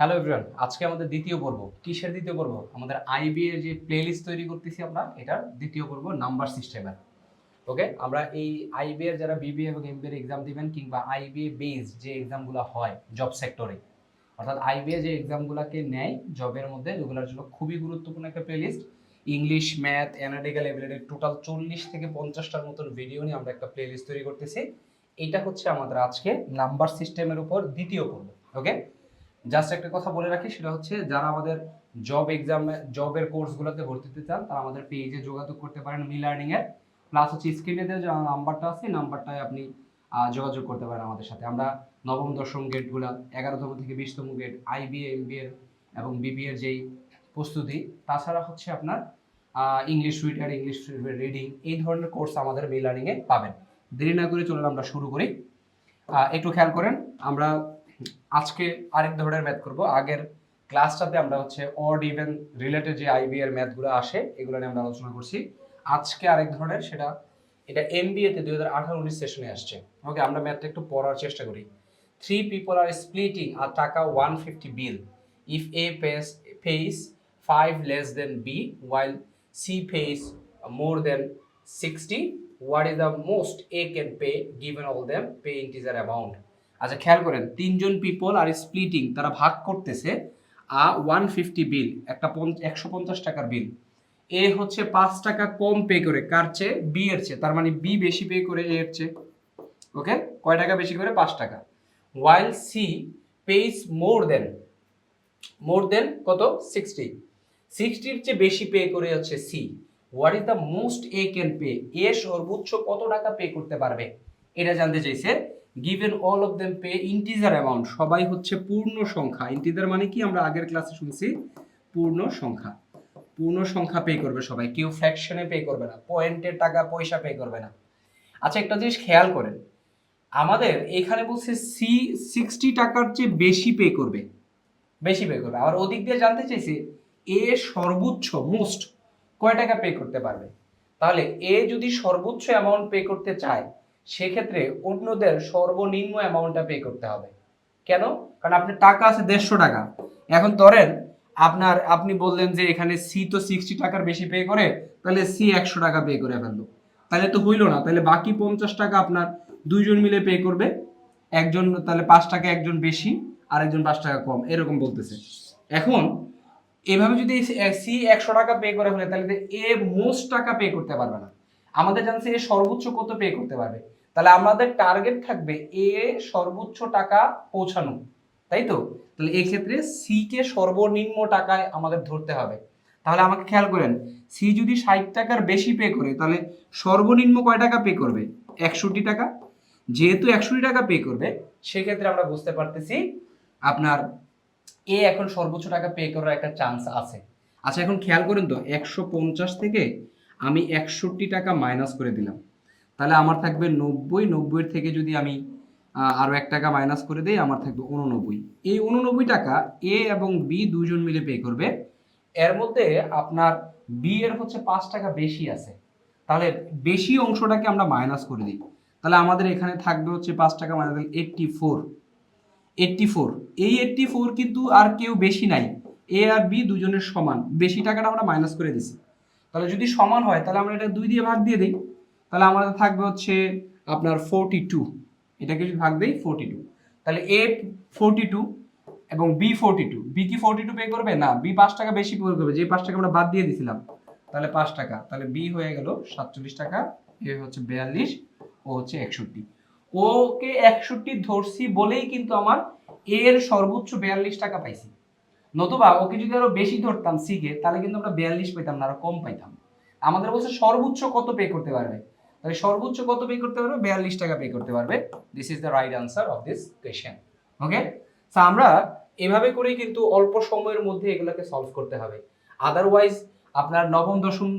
Hello everyone আজকে আমাদের দ্বিতীয় পর্ব। কিসের দ্বিতীয় পর্ব? আমাদের আইবি এর যে প্লেলিস্ট তৈরি করতেছি আমরা, এটার দ্বিতীয় পর্ব নাম্বার সিস্টেমের ওকে আমরা এই আইবি এর যারা বিবি এবং এমবি এর এক্সাম দিবেন কিংবা আইবি বেস যে এক্সামগুলো হয় জব সেক্টরে অর্থাৎ আইবি যে এক্সামগুলোকে নেয় জবের মধ্যে, ওগুলোর জন্য খুবই গুরুত্বপূর্ণ একটা playlist English math analytical ability total চল্লিশ থেকে পঞ্চাশটার মতন ভিডিও নিয়ে আমরা একটা প্লেলিস্ট তৈরি করতেছি। এটা হচ্ছে আমাদের আজকে নাম্বার সিস্টেমের উপর দ্বিতীয় পর্ব। ওকে জাস্ট একটা কথা বলে রাখি, সেটা হচ্ছে যারা আমাদের জব এক্সামে জবের কোর্সগুলোতে ভর্তি হতে চান, তারা আমাদের পেজে যোগাযোগ করতে পারেন মি লার্নিং এর। প্লাস হচ্ছে স্ক্রিনে যে নাম্বারটা আছে নাম্বারটায় আপনি যোগাযোগ করতে পারেন আমাদের সাথে। আমরা নবম, দশম গেটগুলো এগারোতম থেকে বিশতম গেট আইবি এমবি এর এবং বিবি এর যেই প্রস্তুতি, তাছাড়া হচ্ছে আপনার ইংলিশ রিডার ইংলিশ রিডিং এই ধরনের কোর্স আমাদের মি লার্নিং এ পাবেন। দেরি না করে চলুন আমরা শুরু করি। একটু খেয়াল করেন, আমরা আজকে আরেক ধরনের ম্যাথ করব। আগের ক্লাসটাতে আমরা হচ্ছে অড ইভেন রিলেটেড যে আইবি এর ম্যাথগুলো আসে, এগুলো নিয়ে আমরা আলোচনা করছি। আজকে আরেক ধরনের, সেটা এটা এমবিএ তে দুই হাজার আঠারো উনিশ সেশনে আসছে। ওকে আমরা ম্যাথটা একটু পড়ার চেষ্টা করি। থ্রি পিপল আর স্প্লিটিং আর টাকা one fifty bill if A pays pays five less than B while C pays more than sixty what is the most A can pay given all them pay integer amount আচ্ছা খেয়াল করেন, তিনজন people আর splitting তারা ভাগ করতেছে, আ one fifty বিল একটা একশো পঞ্চাশ টাকার বিল এ হচ্ছে পাঁচ টাকা কম পে করে, কার চেয়ে? বি এর চেয়ে, তার মানে বি বেশি পে করে এ এর চেয়ে। ওকে কয় টাকা বেশি করে? পাঁচ টাকা। ওয়াইল সি পেইস মোর দেন মোর দেন কত? সিক্সটি সিক্সটির চেয়ে বেশি পে করে হচ্ছে C what is the most A can pay A সর্বোচ্চ কত টাকা পে করতে পারবে? এটা জানতে চাইছে given all of them pay integer amount সবাই হচ্ছে পূর্ণ সংখ্যা। ইন্টিজার মানে কি? আমরা আগের ক্লাসে শুনছি, পূর্ণ সংখ্যা। পূর্ণ সংখ্যা পে করবে সবাই। কেউ ফ্র্যাকশনে পে করবে না পয়েন্টের টাকা পয়সা পে করবে না। আচ্ছা একটা জিনিস খেয়াল করেন। আমাদের এখানে বলছে সি সিক্সটি টাকার চেয়ে বেশি পে করবে। বেশি পে করবে। আবার ওদিক দিয়ে জানতে চাইছে এ সর্বোচ্চ মোস্ট কয় টাকা পে করতে পারবে? তাহলে এ যদি সর্বোচ্চ অ্যামাউন্ট পে করতে চায় সেক্ষেত্রে অন্যদের সর্বনিম্ন অ্যামাউন্টটা পে করতে হবে। কেন? কারণ আপনার টাকা আছে দেড়শো টাকা। এখন ধরেন, আপনার, আপনি বললেন যে এখানে সি তো সিক্সটি টাকার বেশি পে করে, তাহলে সি একশো টাকা পে করে ফেলল। তাহলে তো হইল না, তাহলে বাকি পঞ্চাশ টাকা আপনার দুইজন মিলে পে করবে। একজন, তাহলে পাঁচ টাকা, একজন বেশি আর একজন পাঁচ টাকা কম, এরকম বলতেছে। এখন, এভাবে যদি সি একশো টাকা পে করে ফেলে, তাহলে এ মোস্ট টাকা পে করতে পারবে না। আমাদের জানছে এ সর্বোচ্চ কত পে করতে পারবে? তাহলে আমাদের টার্গেট থাকবে এ সর্বোচ্চ টাকা পৌঁছানো, তাই তো? তাহলে এই ক্ষেত্রে সি কে সর্বনিম্ন টাকায় আমাদের ধরতে হবে। তাহলে আমাকে খেয়াল করেন সি যদি ষাট টাকার বেশি পে করে, তাহলে সর্বনিম্ন কয় টাকা পে করবে? একষট্টি টাকা। যেহেতু একষট্টি টাকা পে করবে, সেক্ষেত্রে আমরা বুঝতে পারতেছি আপনার এ এখন সর্বোচ্চ টাকা পে করার একটা চান্স আছে। আচ্ছা এখন খেয়াল করেন তো, একশো পঞ্চাশ থেকে আমি একষট্টি টাকা মাইনাস করে দিলাম। তাহলে আমার থাকবে নব্বই, নব্বইয়ের থেকে যদি আমি আরও এক টাকা মাইনাস করে দিই, আমার থাকবে উননব্বই এই উননব্বই টাকা এ এবং বি দুজন মিলে পে করবে। এর মধ্যে আপনার বি এর হচ্ছে পাঁচ টাকা বেশি আছে। তাহলে বেশি অংশটাকে আমরা মাইনাস করে দিই। তাহলে আমাদের এখানে থাকবে হচ্ছে পাঁচ টাকা minus eighty four eighty four এই এইটটি ফোর কিন্তু আর কেউ বেশি নাই। এ আর বি দুজনের সমান। বেশি টাকাটা আমরা মাইনাস করে দিছি। তাহলে যদি সমান হয়, তাহলে আমরা এটা দুই দিয়ে ভাগ দিয়ে দিই। তাহলে আমাদের থাকবে হচ্ছে আপনার ফোরটি টু এটাকে যদি ভাগ দেই ফোরটি টু তাহলে এ ফোরটি টু এবং বি ফোরটি টু বি কি ফোরটি টু পে করবে? না বি পাঁচ টাকা বেশি পে করবে। যে পাঁচ টাকা আমরা বাদ দিয়ে দিছিলাম, তাহলে পাঁচ টাকা। তাহলে বি হয়ে গেল সাতচল্লিশ টাকা এ হচ্ছে বিয়াল্লিশ ও হচ্ছে একষট্টি। ওকে একষট্টি ধরছি বলেই কিন্তু আমার এর সর্বোচ্চ বিয়াল্লিশ টাকা পাইছি। নতুবা ওকে যদি আরও বেশি ধরতাম সিকে তাহলে কিন্তু আমরা বিয়াল্লিশ পেতাম না, আরও কম পাইতাম। আমাদের বলছে সর্বোচ্চ কত পে করতে পারবে? তাহলে সর্বোচ্চ কত পে করতে পারবে? বিয়াল্লিশ টাকা পে করতে পারবে। This is the right answer of this question okay আমরা এভাবে করেই কিন্তু অল্প সময়ের মধ্যে এগুলোকে সলভ করতে হবে। আদারওয়াইজ আপনার নবম, দশম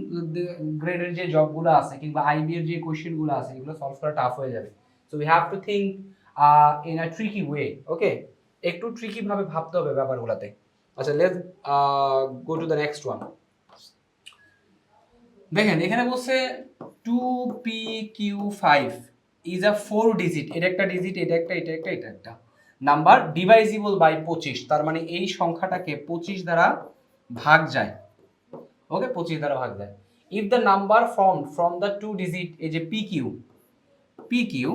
গ্রেডের যে জবগুলো আছে কিংবা আইবি এর যে কোয়েশ্চেনগুলো আছে, এগুলো সলভ করা টাফ হয়ে যাবে। So we have to think in a tricky way okay একটু ট্রিকি ভাবে ভাবতে হবে ব্যাপারগুলোতে। আচ্ছা let's go to the next one দেখেন, এখানে বলছে two P Q five is a four digit এটা একটা ডিজিট এটা একটা এটা একটা এটা একটা। নাম্বার ডিভাইজিবল বাই পঁচিশ, তার মানে এই সংখ্যাটাকে পঁচিশ দ্বারা ভাগ যায়। ওকে পঁচিশ দ্বারা ভাগ যায়। If the number form from the two digit এই যে P Q P Q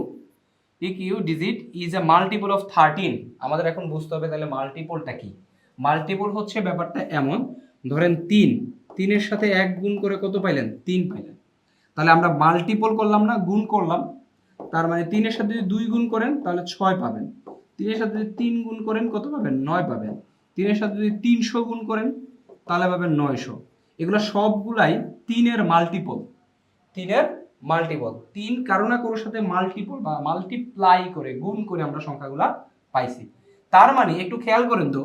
P Q digit is a multiple of thirteen আমাদের এখন বুঝতে হবে তাহলে মাল্টিপলটা কি? মাল্টিপল হচ্ছে ব্যাপারটা এমন, ধরেন তিন। তিনের সাথে এক গুণ করে কত পাইলেন? তিন পাইলেন। তাহলে আমরা মাল্টিপল করলাম না, গুণ করলাম। তার মানে তিনের সাথে যদি দুই গুণ করেন, তাহলে ছয় পাবেন। তিনের সাথে যদি তিন গুণ করেন, কত পাবেন? নয় পাবেন। তিনের সাথে যদি তিনশো গুণ করেন, তাহলে পাবেন নয়শো। এগুলো সবগুলাই তিনের মাল্টিপল তিনের মাল্টিপল তিন কারও না কারোর সাথে মাল্টিপল বা মাল্টিপ্লাই করে, গুণ করে আমরা সংখ্যাগুলা পাইছি। তার মানে একটু খেয়াল করেন তো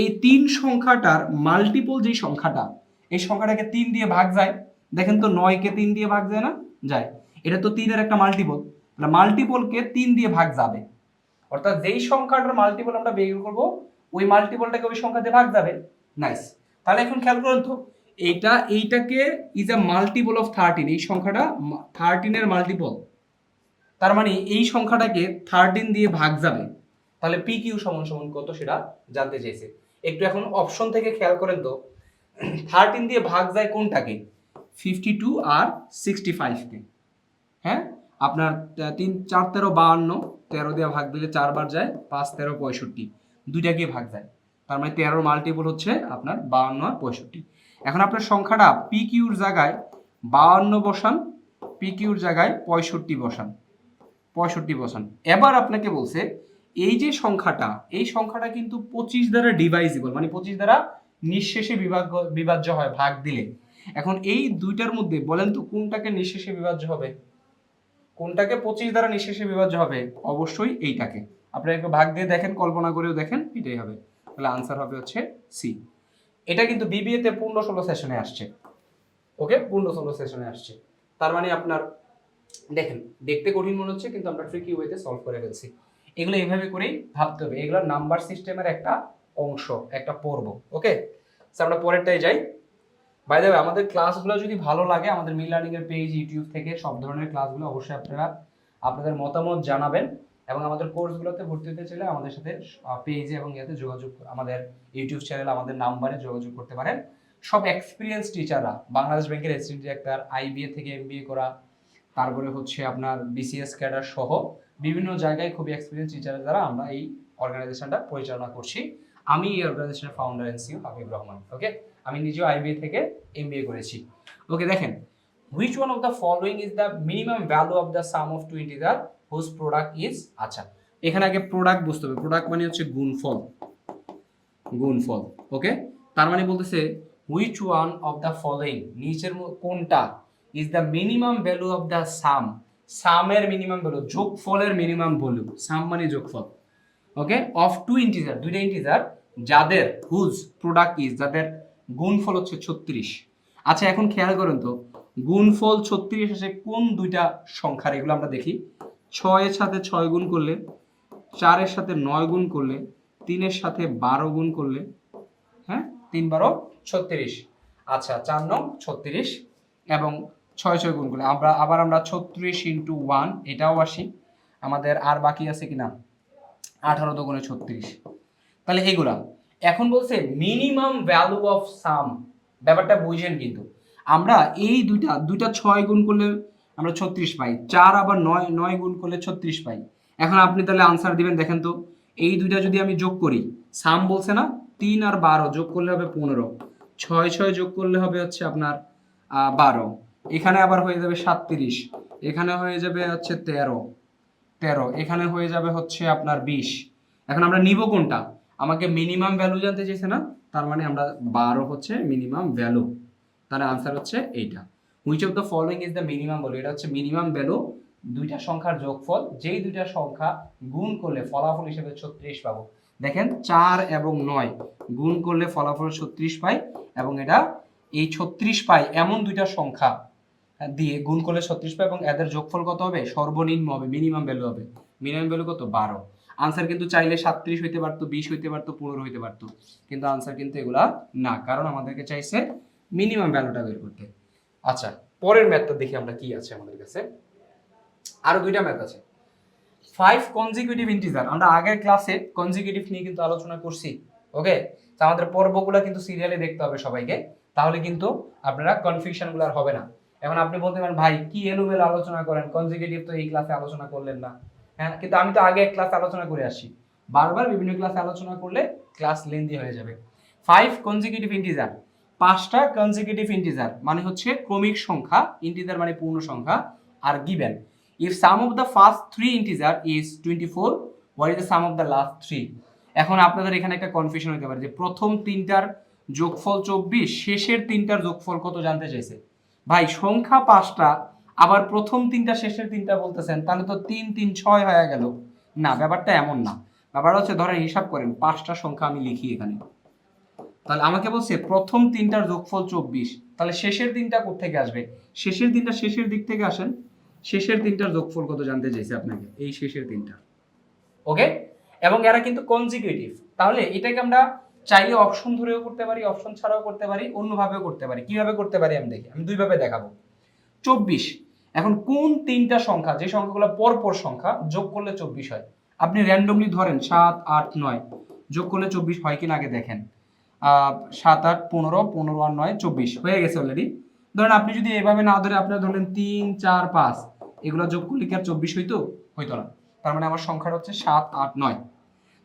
এই তিন সংখ্যাটার মাল্টিপল যে সংখ্যাটা, এই সংখ্যাটাকে তিন দিয়ে ভাগ যায়। দেখেন তো নয়কে তিন দিয়ে ভাগ যায় না? যায়। এটা তো তিনের একটা মাল্টিপল তাহলে মাল্টিপলকে তিন দিয়ে ভাগ যাবে। অর্থাৎ যেই সংখ্যাটার মাল্টিপল আমরা বের করব, ওই মাল্টিপলটাকে ওই সংখ্যা দিয়ে ভাগ যাবে। নাইস তাহলে এখন খেয়াল করুন তো, এইটা, এইটাকে is a multiple of thirteen এই সংখ্যাটা থার্টিনের মাল্টিপল তার মানে এই সংখ্যাটাকে থার্টিন দিয়ে ভাগ যাবে। তাহলে পি কিউ সমান সমান কত সেটা জানতে চাইছে। একটু এখন অপশন থেকে খেয়াল করেন তো। থার্টিন দিয়ে ভাগ যায় কোনটাকে? ফিফটি টু আর সিক্সটি ফাইভকে হ্যাঁ? আপনার তিন, চার, তেরো, বাহান্ন, তেরো দিয়ে ভাগ দিলে চারবার যায়, পাঁচ, তেরো, পঁয়ষট্টি। দুইটাকে ভাগ যায়। তার মানে তেরোর মাল্টিপল হচ্ছে আপনার বাহান্ন আর পঁয়ষট্টি। এখন আপনার সংখ্যাটা পি কিউর জায়গায় বাহান্ন বসান পি কিউর জায়গায় পঁয়ষট্টি বসান। পঁয়ষট্টি বসান। এবার আপনাকে বলছে এই যে সংখ্যাটা, এই সংখ্যাটা কিন্তু পঁচিশ দ্বারা ডিভাইজিবল মানে পঁচিশ দ্বারা নিঃশেষে বিভাগ, বিভাজ্য হয়, ভাগ দিলে। এখন এই দুইটার মধ্যে বলেন তো কোনটাকে নিঃশেষে বিভাজ্য হবে? কোনটাকে পঁচিশ দ্বারা নিঃশেষে বিভাজ্য হবে? অবশ্যই এইটাকে। আপনারা একটু ভাগ দিয়ে দেখেন, কল্পনা করেও দেখেন, এটাই হবে। তাহলে আনসার হবে হচ্ছে সি এটা কিন্তু বিবিএ তে পূর্ণ ষোলো সেশনে আসছে। ওকে পূর্ণ ষোলো সেশনে আসছে। তার মানে আপনার, দেখেন, দেখতে কঠিন মনে হচ্ছে, কিন্তু আমরা ট্রিকি ওয়েতে সলভ করে ফেলছি। এগুলো এইভাবে করেই ভাবতে হবে। এগুলো নাম্বার সিস্টেমের একটা অংশ, একটা পর্ব, ওকে? আমরা পরেরটাই যাই। বাই দ্য আমাদের ক্লাসগুলো যদি ভালো লাগে, আমাদের মিল লার্নিং এর পেজ ইউটিউব থেকে সব ধরনের ক্লাসগুলো অবশ্যই আপনারা আপনাদের মতামত জানাবেন এবং আমাদের কোর্সগুলোতে ভর্তি হতে চাইলে আমাদের সাথে পেজে এবং ইয়াতে যোগাযোগ, আমাদের ইউটিউব চ্যানেল আমাদের নাম্বারে যোগাযোগ করতে পারেন। সব এক্সপিরিয়েন্স টিচাররা বাংলাদেশ ব্যাংকের এসিস্ট্যান্ট ডিরেক্টর আইবিএ থেকে এমবিএ করা, তারপরে হচ্ছে আপনার বিসিএস ক্যাডার সহ বিভিন্ন জায়গায় খুবই এক্সপিরিয়েন্স টিচারের দ্বারা আমরা এই অর্গানাইজেশনটা পরিচালনা করছি। আমি এই অর্গানাইজেশনের founder and CEO Habib Rahman okay আমি নিজেও আইবিএ থেকে এমবিএ করেছি। ওকে দেখেন which one of the following is the minimum value of the sum of two integer whose product is আচ্ছা এখানে আগে প্রোডাক্ট বুঝতে হবে। প্রোডাক্ট মানে হচ্ছে গুণফল। গুণফল ওকে তার মানে বলতেছে which one of the following নিচের কোনটা? Is the minimum value of the sum সামের minimum value যোগফলের মিনিমাম ভ্যালু সাম মানে যোগফল ওকে অফ টু ইন্টিজার দুইটা ইন্টিজার যাদের হুজ প্রোডাক্ট ইজ যাদের গুণফল হচ্ছে ছত্রিশ। আচ্ছা এখন খেয়াল করুন তো, গুণফল ছত্রিশ আসে কোন দুইটা সংখ্যার? এগুলো আমরা দেখি। ছয়ের সাথে ছয় গুণ করলে, চারের সাথে নয় গুণ করলে, তিনের সাথে বারো গুণ করলে হ্যাঁ? তিন বারো, ছত্রিশ। আচ্ছা চার নং, ছত্রিশ। এবং ছয় ছয় গুণ করলে আমরা, আবার আমরা ছত্রিশ ইন্টু ওয়ান এটাও আসি। আমাদের আর বাকি আছে কিনা? আঠারো দোকানে ছত্রিশ। তাহলে এইগুলা এখন বলছে মিনিমাম ভ্যালু অফ সাম ব্যাপারটা বুঝেন কিন্তু। আমরা এই দুইটা দুইটা ছয় গুণ করলে আমরা ছত্রিশ পাই। চার আবার নয় নয় গুণ করলে ছত্রিশ পাই। এখন আপনি তাহলে আনসার দিবেন, দেখেন তো। এই দুইটা যদি আমি যোগ করি সাম বলছে না, তিন আর বারো যোগ করলে হবে পনেরো। ছয় ছয় যোগ করলে হবে হচ্ছে আপনার বারো। এখানে আবার হয়ে যাবে সাতত্রিশ, এখানে হয়ে যাবে হচ্ছে তেরো তেরো, এখানে হয়ে যাবে হচ্ছে আপনার বিশ। এখন আমরা নিব কোনটা? আমাকে মিনিমাম ভ্যালু জানতে চাইছে না? তার মানে আমরা বারো হচ্ছে মিনিমাম ভ্যালু তাহলে আনসার হচ্ছে এইটা। Which of the following is the minimum value এটা হচ্ছে মিনিমাম ভ্যালু দুইটা সংখ্যার যোগফল, যেই দুইটা সংখ্যা গুণ করলে ফলাফল হিসেবে ছত্রিশ পাবো। দেখেন চার এবং নয় গুণ করলে ফলাফল ছত্রিশ পাই এবং এটা এই ছত্রিশ পাই এমন দুইটা সংখ্যা দিয়ে গুণ করলে ছত্রিশ পাই এবং এদের যোগফল কত হবে? সর্বনিম্ন হবে মিনিমাম ভ্যালু হবে। মিনিমাম ভ্যালু কত? বারো। আনসার কিন্তু চাইলে সাতত্রিশ হইতে পারতো, বিশ হইতে পারতো, পনেরো হইতে পারতো। কিন্তু আনসার কিন্তু এগুলা না, কারণ আমাদেরকে চাইছে মিনিমাম ভ্যালুটা বের করতে। আচ্ছা পরের ম্যাথটা দেখি আমরা কি আছে আমাদের কাছে। আরও দুইটা ম্যাথ আছে। ফাইভ কনজিকিউটিভ ইন্টিজার আমরা আগের ক্লাসে কনজিকিউটিভ নিয়ে কিন্তু আলোচনা করছি ওকে তো আমাদের পর্বগুলো কিন্তু সিরিয়ালে দেখতে হবে সবাইকে। তাহলে কিন্তু আপনারা কনফিউশনগুলো আর হবে না। এখন আপনি বলতে পারেন, ভাই, কি এলোমেলো আলোচনা করেন? কনজিকিউটিভ তো এই ক্লাসে আলোচনা করলেন না। হ্যাঁ কিন্তু আমি তো আগে ক্লাসে আলোচনা করে আসি। বারবার বিভিন্ন ক্লাসে আলোচনা করলে ক্লাস লেন্দি হয়ে যাবে। ফাইভ কনজিকিউটিভ ইন্টিজার পাঁচটা কনজিকিউটিভ ইন্টিজার মানে হচ্ছে ক্রমিক সংখ্যা ইন্টিজার মানে পূর্ণ সংখ্যা আর given if sum of the first three integer is twenty four what is the sum of the last three এখন আপনাদের এখানে একটা কনফিউশন হতে পারে যে প্রথম তিনটার যোগফল চব্বিশ, শেষের তিনটার যোগফল কত জানতে চাইছে? ভাই, সংখ্যা পাঁচটা, আবার প্রথম তিনটা, শেষের তিনটা বলতেছেন, তাহলে তো তিন তিন, ছয় হয়ে গেল। না, ব্যাপারটা এমন না। ব্যাপারটা হচ্ছে, ধরেন হিসাব করেন, পাঁচটা সংখ্যা আমি লিখি এখানে। তাহলে আমাকে বলছে, প্রথম তিনটার যোগফল চব্বিশ, তাহলে শেষের দিনটা থেকে আসবে? শেষের দিনটা শেষের দিক থেকে আসেন, শেষের দিনটার যোগফল কত জানতে চাইছে আপনাকে? এই শেষের দিনটা ওকে? এবং এরা কিন্তু কনজিকিউটিভ তাহলে এটাকে আমরা চাইলে অপশন ধরেও করতে পারি অপশন ছাড়াও করতে পারি, অন্যভাবেও করতে পারি। কীভাবে করতে পারি আমি দেখি, আমি দুইভাবে দেখাবো। চব্বিশ, এখন কোন তিনটা সংখ্যা, যে সংখ্যাগুলো পরপর সংখ্যা, যোগ করলে চব্বিশ হয়? আপনি র্যান্ডমলি ধরেন সাত, আট, নয়, যোগ করলে চব্বিশ হয় কিনা আগে দেখেন। সাত, আট, পনেরো পনেরো আর নয়, চব্বিশ, হয়ে গেছে অলরেডি ধরেন আপনি যদি এভাবে না ধরে আপনার ধরলেন তিন, চার, পাঁচ, এগুলো যোগ করলে কি আর চব্বিশ হইতো? হইতো না। তার মানে আমার সংখ্যাটা হচ্ছে সাত, আট, নয়।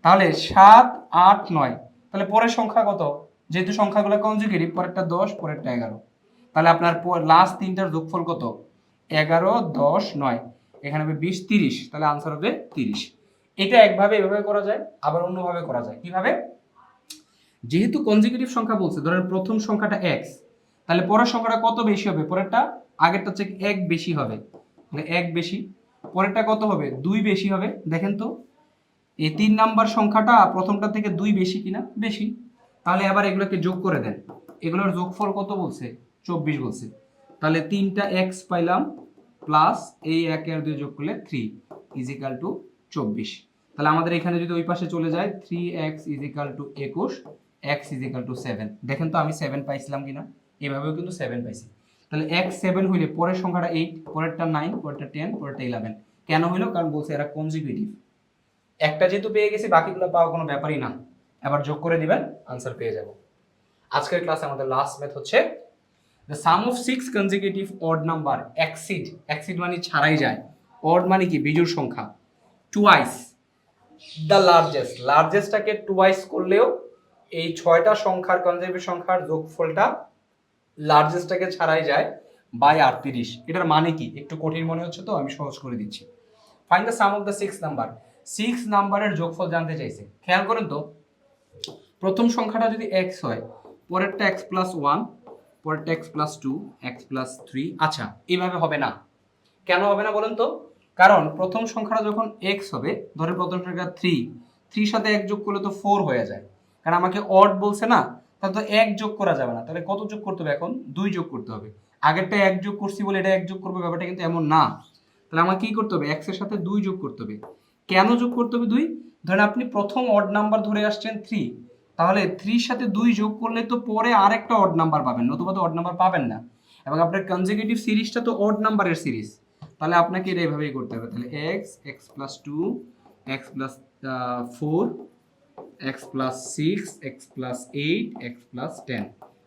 তাহলে সাত, আট, নয় তাহলে পরের সংখ্যা কত? যেহেতু সংখ্যাগুলো কনজুগেটিভ পরেরটা দশ, পরেরটা এগারো। তাহলে আপনার লাস্ট তিনটার যোগফল কত? এগারো, দশ, নয়। এখানে হবে বিশ, তিরিশ। তাহলে আনসার হবে তিরিশ। এটা একভাবে এভাবে করা যায়, আবার অন্যভাবে করা যায়। কীভাবে? যেহেতু কনজিকিউটিভ সংখ্যা বলছে, ধরেন প্রথম সংখ্যাটা এক্স তাহলে পরের সংখ্যাটা কত বেশি হবে? পরেরটা, আগেরটা হচ্ছে এক বেশি হবে। এক বেশি। পরেরটা কত হবে? দুই বেশি হবে। দেখেন তো এই তিন নাম্বার সংখ্যাটা প্রথমটা থেকে দুই বেশি কিনা? বেশি। তাহলে আবার এগুলোকে যোগ করে দেন। এগুলোর যোগফল কত বলছে? চব্বিশ বলছে। তাহলে তিনটা এক্স পাইলাম প্লাস এই এক আর দুই যোগ করলে থ্রি ইজিক্যাল টু চব্বিশ। তাহলে আমাদের এখানে যদি ওই পাশে চলে যায় থ্রি এক্স ইজিক্যাল টু একুশ এক্স ইজিক্যাল টু সেভেন দেখেন তো আমি সেভেন পাইছিলাম কিনা? এভাবেও কিন্তু সেভেন পাইছি। তাহলে এক্স সেভেন হইলে পরের সংখ্যাটা এইট পরেরটা নাইন পরেরটা টেন পরেরটা ইলেভেন কেন হইল? কারণ বলছে এরা কনজিকিউটিভ একটা যেহেতু পেয়ে গেছি, বাকিগুলো পাওয়া কোনো ব্যাপারই না। এবার যোগ করে দিবেন আনসার পেয়ে যাব। আজকের ক্লাসে আমাদের লাস্ট ম্যাথ হচ্ছে the sum of six consecutive odd number exceed exceed মানে ছাড়াই যায়। অড মানে কি? বিজুর সংখ্যা। টুয়াইস দ্য লার্জেস্ট লার্জেস্টটাকে টুয়াইস করলেও এই ছয়টা সংখ্যার কনজিকিউটিভ সংখ্যার যোগফলটা লার্জেস্টটাকে ছাড়াই যায় বাই আটত্রিশ। এটার মানে কি? একটু কঠিন মনে হচ্ছে তো, আমি সহজ করে দিচ্ছি। Find the sum of the six number six নাম্বারের যোগফল জানতে চাইছে। খেয়াল করেন তো, প্রথম সংখ্যাটা যদি এক্স হয়, পরেরটা এক্স প্লাস ওয়ান পরেরটা x plus two x plus three আচ্ছা এইভাবে হবে না। কেন হবে না বলেন তো? কারণ প্রথম সংখ্যাটা যখন এক্স হবে ধরে প্রথম সংখ্যা থ্রি থ্রির সাথে এক যোগ করলে তো ফোর হয়ে যায়। কারণ আমাকে অড বলছে না, তাহলে তো এক যোগ করা যাবে না। তাহলে কত যোগ করতে হবে এখন? দুই যোগ করতে হবে। আগেরটা এক যোগ করছি বলে এটা এক যোগ করবে, ব্যাপারটা কিন্তু এমন না। তাহলে আমাকে কি করতে হবে? এক্সের সাথে দুই যোগ করতে হবে। কেন যোগ করতে হবে দুই? ধরেন আপনি প্রথম অড নাম্বার ধরে আসছেন থ্রি তাহলে থ্রির সাথে দুই যোগ করলে তো পরে আরেকটা অড নাম্বার পাবেন, নতুবা তো অড নাম্বার পাবেন না। এবং আপনার কনজিকিউটিভ সিরিজটা তো অড নাম্বারের সিরিজ তাহলে আপনাকে এটা এভাবেই করতে হবে। তাহলে x x plus two x plus four x plus six x plus eight x plus ten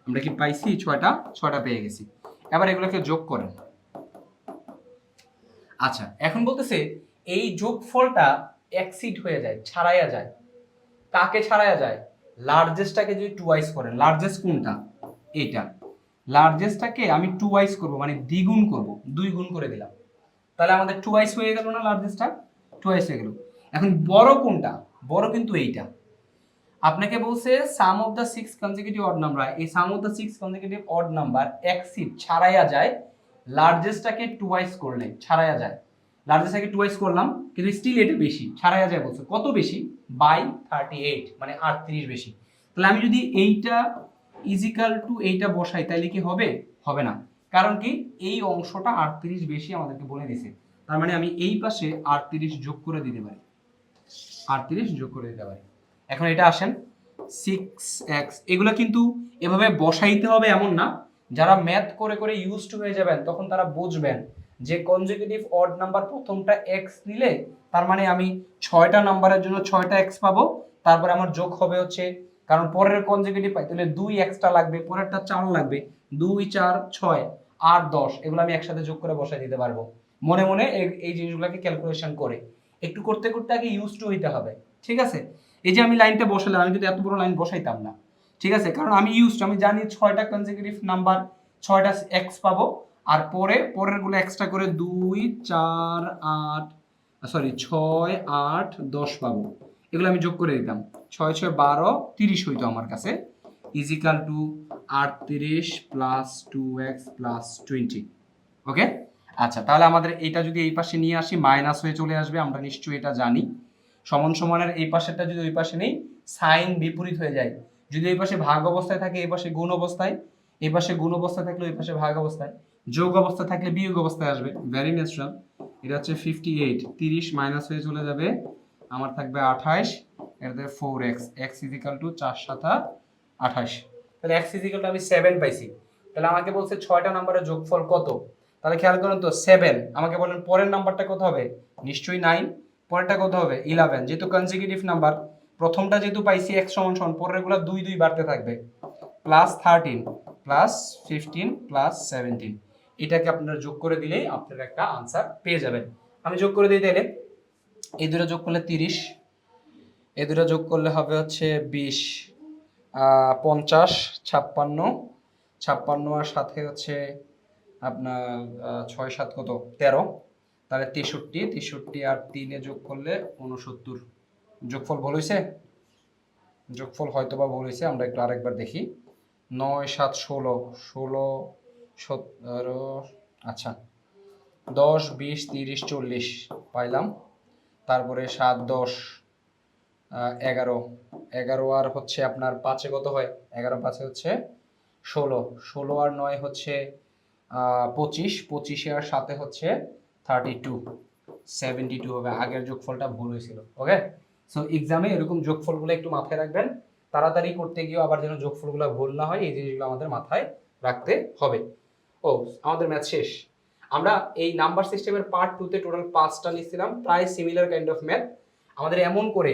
আমরা কি পাইছি? ছয়টা ছয়টা পেয়ে গেছি। এবার এগুলোকে যোগ করেন। আচ্ছা এখন বলতেছে এই যোগফলটা এক্সিড হয়ে যায়, ছাড়াইয়া যায়। কাকে ছাড়াইয়া যায়? লার্জেস্টটাকে যদি টু ওয়াইস করেন লার্জেস্ট কোনটা? এটা লার্জেস্টটাকে আমি টু ওয়াইস করব মানে দ্বিগুণ করব, দুই গুণ করে দিলাম। তাহলে আমাদের টু ওয়াইস হয়ে গেল না লার্জেস্টটা টু ওয়াইস হয়ে গেল। এখন বড় কোনটা? বড় কিন্তু এইটা। আপনাকে বলছে sum of the six consecutive odd number এই sum of the six consecutive odd number exceed ছাড়াইয়া যায় লার্জেস্টটাকে টু ওয়াইস করলে, ছাড়াইয়া যায়। লার্জেস্টটাকে টু ওয়াইস করলাম, কিন্তু স্টিল এটা বেশি ছাড়াইয়া যায় বলছে কত বেশি? বাই থার্টি এইট মানে আটত্রিশ বেশি। তাহলে আমি যদি এইটা ইজিক্যাল টু এইটা বসাই, তাহলে কি হবে? হবে না। কারণ কি? এই অংশটা আটত্রিশ বেশি আমাদেরকে বলে দিছে তার মানে আমি এই পাশে আটত্রিশ যোগ করে দিতে পারি। আটত্রিশ যোগ করে দিতে পারি। এখন এটা আসেন সিক্স এক্স এগুলো কিন্তু এভাবে বসাইতে হবে এমন না। যারা ম্যাথ করে করে ইউজ টু হয়ে যাবেন, তখন তারা বুঝবেন যে কনজিকিউটিভ অড নাম্বার প্রথমটা এক্স নিলে, তার মানে আমি ছয়টা নাম্বারের জন্য ছয়টা এক্স পাবো। তারপরে আমার যোগ হবে হচ্ছে, কারণ পরের কনজিকিউটিভ পাই, তাহলে দুই এক্সট্রা লাগবে, পরেরটা চার লাগবে, দুই, চার, ছয়, আট, দশ, এগুলো আমি একসাথে যোগ করে বসাই দিতে পারব। মনে মনে এই জিনিসগুলোকে ক্যালকুলেশন করে। একটু করতে করতে আগে ইউজ টু হইতে হবে, ঠিক আছে? এই যে আমি লাইনটা বসালাম, আমি কিন্তু এত বড় লাইন বসাইতাম না, ঠিক আছে? কারণ আমি ইউজ আমি জানি ছয়টা কনজিকিউটিভ নাম্বার ছয়টা এক্স পাবো আর পরে, পরেরগুলো এক্সট্রা করে দুই, চার, আট সরি ছয়, আট, দশ পাবো। এগুলো আমি যোগ করে দিতাম। ছয় ছয়, বারো, তিরিশ হইতো আমার কাছে। ইজিক্যাল টু আটত্রিশ plus two x plus twenty okay আচ্ছা তাহলে আমাদের এইটা যদি এই পাশে নিয়ে আসি মাইনাস হয়ে চলে আসবে, আমরা নিশ্চয়ই এটা জানি। সমান সমানের এই পাশেরটা যদি ওই পাশে নেই সাইন বিপরীত হয়ে যায়। যদি এই পাশে ভাগ অবস্থায় থাকে, এই পাশে গুণ অবস্থায়। এই পাশে গুণ অবস্থায় থাকলে ওই পাশে ভাগ অবস্থায়। যোগ অবস্থা থাকলে বিয়োগ অবস্থায় আসবে। ভেরি ন্যাচারাল এটা হচ্ছে ফিফটি এইট তিরিশ মাইনাস হয়ে চলে যাবে, আমার থাকবে আঠাশ, এটাতে four x x equal to চার সাতা আঠাশ। তাহলে এক্স ইজিক্যাল টু আমি সেভেন পাইছি। তাহলে আমাকে বলছে ছয়টা নাম্বারের যোগফল কত? তাহলে খেয়াল করুন তো সেভেন আমাকে বলেন পরের নাম্বারটা কত হবে? নিশ্চয়ই নাইন পরেরটা কত হবে? ইলেভেন যেহেতু কনজিকিউটিভ নাম্বার প্রথমটা যেহেতু পাইছি এক্স সমান সমান, পরেরগুলো দুই দুই বাড়তে থাকবে। Plus thirteen plus fifteen plus seventeen এটাকে আপনারা যোগ করে দিলেই আপনারা একটা আনসার পেয়ে যাবেন। আমি যোগ করে দিই তাইলে। এই দুটো যোগ করলে তিরিশ। এই দুটো যোগ করলে হবে হচ্ছে বিশ। পঞ্চাশ, ছাপ্পান্ন। ছাপ্পান্ন আর সাথে হচ্ছে আপনার ছয় সাত কত? তেরো। তাহলে তেষট্টি। তেষট্টি আর তিনে যোগ করলে উনসত্তর যোগফল ভুল হয়েছে যোগফল হয়তো বা ভুল হয়েছে আমরা একটু আরেকবার দেখি। নয় সাত ষোলো। ষোলো সতেরো আচ্ছা দশ, বিশ, তিরিশ, চল্লিশ পাইলাম। তারপরে সাত, দশ এগারো এগারো আর হচ্ছে আপনার পাঁচে কত হয়? এগারো পাঁচে হচ্ছে ষোলো ষোলো আর নয় হচ্ছে পঁচিশ, পঁচিশে আর সাথে হচ্ছে থার্টি টু, সেভেন্টি টু হবে, আগের যোগফলটা ভুল হয়েছিল, ওকে? সো এক্সামে এরকম যোগফলগুলো একটু মাথায় রাখবেন, তাড়াতাড়ি করতে গিয়েও আবার যেন যোগফলগুলো ভুল না হয়, এই জিনিসগুলো আমাদের মাথায় রাখতে হবে। ও আমাদের ম্যাথ শেষ। আমরা এই নাম্বার সিস্টেমের পার্ট টুতে টোটাল পাঁচটা নিচ্ছিলাম প্রায় সিমিলার কাইন্ড অফ ম্যাথ আমাদের এমন করে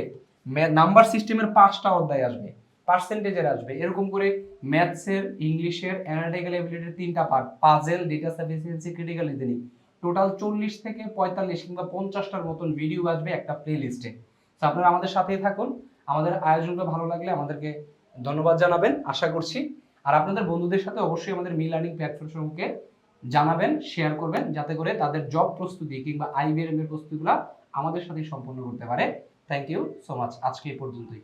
নাম্বার সিস্টেমের পাঁচটা অধ্যায় আসবে পার্সেন্টেজের আসবে। এরকম করে ম্যাথসের ইংলিশের অ্যানালিটিক্যাল এবিলিটির তিনটা part puzzle data sufficiency critical reasoning total চল্লিশ থেকে পঁয়তাল্লিশ কিংবা পঞ্চাশটার মতন ভিডিও আসবে একটা প্লে লিস্টে তো আপনারা আমাদের সাথেই থাকুন। আমাদের আয়োজনটা ভালো লাগলে আমাদেরকে ধন্যবাদ জানাবেন। আশা করছি আর আপনাদের বন্ধুদের সাথে অবশ্যই আমাদের মি লার্নিং প্ল্যাটফর্ম সম্পর্কে জানাবেন শেয়ার করবেন, যাতে করে তাদের জব প্রস্তুতি কিংবা আইবিএম এর প্রস্তুতিগুলো আমাদের সাথে সম্পন্ন করতে পারে। থ্যাংক ইউ সো মাচ আজকে এই পর্যন্তই।